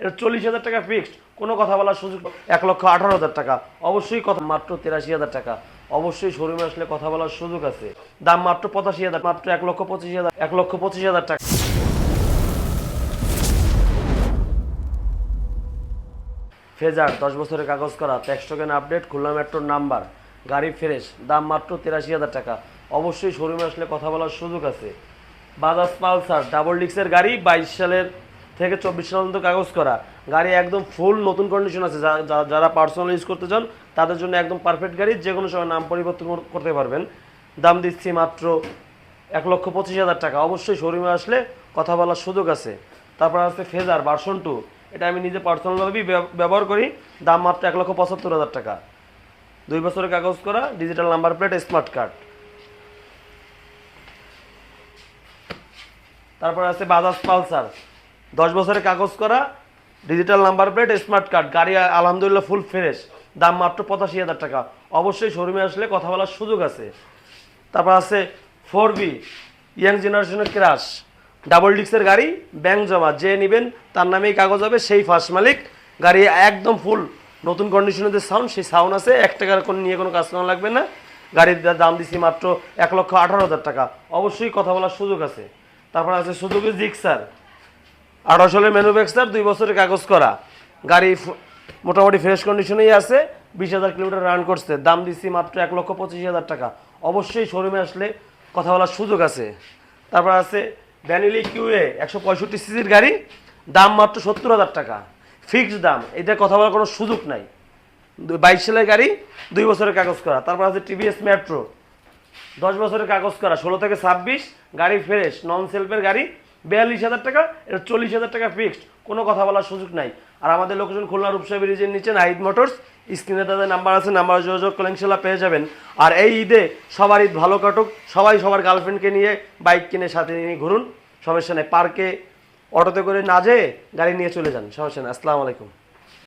এটা চল্লিশ হাজার টাকা ফিক্সড কোনো কথা বলার সুযোগ এক লক্ষ আঠারো হাজার টাকা। অবশ্যই কথা মাত্র তিরাশি হাজার টাকা। অবশ্যই শোরুমে আসলে কথা বলার সুযোগ আছে। দাম মাত্র পঁচাশি হাজার, মাত্র এক লক্ষ পঁচিশ হাজার এক লক্ষ পঁচিশ হাজার টাকা। ফেজার, দশ বছরের কাগজ করা ট্যাক্সটোকেন আপডেট খুলনা মেট্রোর নাম্বার গাড়ি ফ্রেশ দাম মাত্র তিরাশি হাজার টাকা। অবশ্যই শোরুমে আসলে কথা বলার সুযোগ আছে। বাজাজ পালসার ডাবল ডিক্সের গাড়ি, বাইশ সালের থেকে চব্বিশ সাল কাগজ করা। গাড়ি একদম ফুল নতুন কন্ডিশন আছে। যারা পার্সোনাল ইউজ করতে চান, তাদের জন্য একদম পারফেক্ট গাড়ি। যে কোনো সময় নাম পরিবর্তন করতে পারবেন। দাম দিচ্ছি মাত্র এক লক্ষ পঁচিশ হাজার টাকা। অবশ্যই শোরুমে আসলে কথা বলার সুযোগ আছে। তারপর আছে ফেজার ভার্সন টু এটা আমি নিজে পার্সোনালভাবেই ব্যব- ব্যবহার করি। দাম মাত্র এক লক্ষ পঁচাত্তর হাজার টাকা। দুই বছরের কাগজ করা digital number plate smart card তারপর আছে বাজাজ পালসার দশ বছরের কাগজ করা digital number plate smart card গাড়ি আলহামদুলিল্লাহ ফুল ফ্রেশ দাম মাত্র পঁচাশি হাজার টাকা। অবশ্যই শোরুমে আসলে কথা বলার সুযোগ আছে। তারপর আছে ফোর বি ইয়াং জেনারেশনের ক্রাশ ডাবল ডিক্সের গাড়ি ব্যাংক জমা, যে নেবেন তার নামেই কাগজ হবে, সেই ফার্স্ট মালিক। গাড়ি একদম ফুল নতুন কন্ডিশনের যে সাউন্ড সেই সাউন্ড আছে। এক টাকার কোনো নিয়ে কোনো কাজ করা লাগবে না। গাড়ির দাম দিছি মাত্র এক লক্ষ আঠারো হাজার টাকা। অবশ্যই কথা বলার সুযোগ আছে। তারপর আছে সুযোগী জিক্সার আঠারো সালের ম্যানুফ্যাকচার দুই বছরের কাগজ করা। গাড়ি মোটামুটি ফ্রেশ কন্ডিশনেই আছে, বিশ হাজার কিলোমিটার রান করছে। দাম দিচ্ছি মাত্র এক লক্ষ পঁচিশ হাজার টাকা। অবশ্যই শোরুমে আসলে কথা বলার সুযোগ আছে। তারপর আছে ভ্যানিলি কিউএ একশো পঁয়ষট্টি সিসির গাড়ি, দাম মাত্র সত্তর হাজার টাকা। ফিক্সড দাম এটা কথা বলার কোনো সুযোগ নাই। বাইশ সালের গাড়ি, দুই বছরের কাগজ করা। তারপর আছে টিভিএস মেট্রো দশ বছরের কাগজ করা। ষোলো থেকে ছাব্বিশ, গাড়ি ফ্রেশ নন সেলফের গাড়ি বিয়াল্লিশ হাজার টাকা, এটা চল্লিশ হাজার টাকা ফিক্সড কোনো কথা বলার সুযোগ নাই। আর আমাদের লোকেশন খুলনা রূপসা ব্রিজের নিচে নাহিদ মোটরস, স্ক্রিনে তাদের নাম্বার আছে নাম্বার যোগাযোগ করলে পেয়ে যাবেন। আর এই ঈদে সবার ঈদ ভালো কাটুক, সবাই সবার গার্লফ্রেন্ডকে নিয়ে বাইক কিনে সাথে নিয়ে ঘুরুন, সমস্যা নেই। পার্কে অটোতে করে না যেয়ে গাড়ি নিয়ে চলে যান, সমস্যা নেই। আসসালামু আলাইকুম।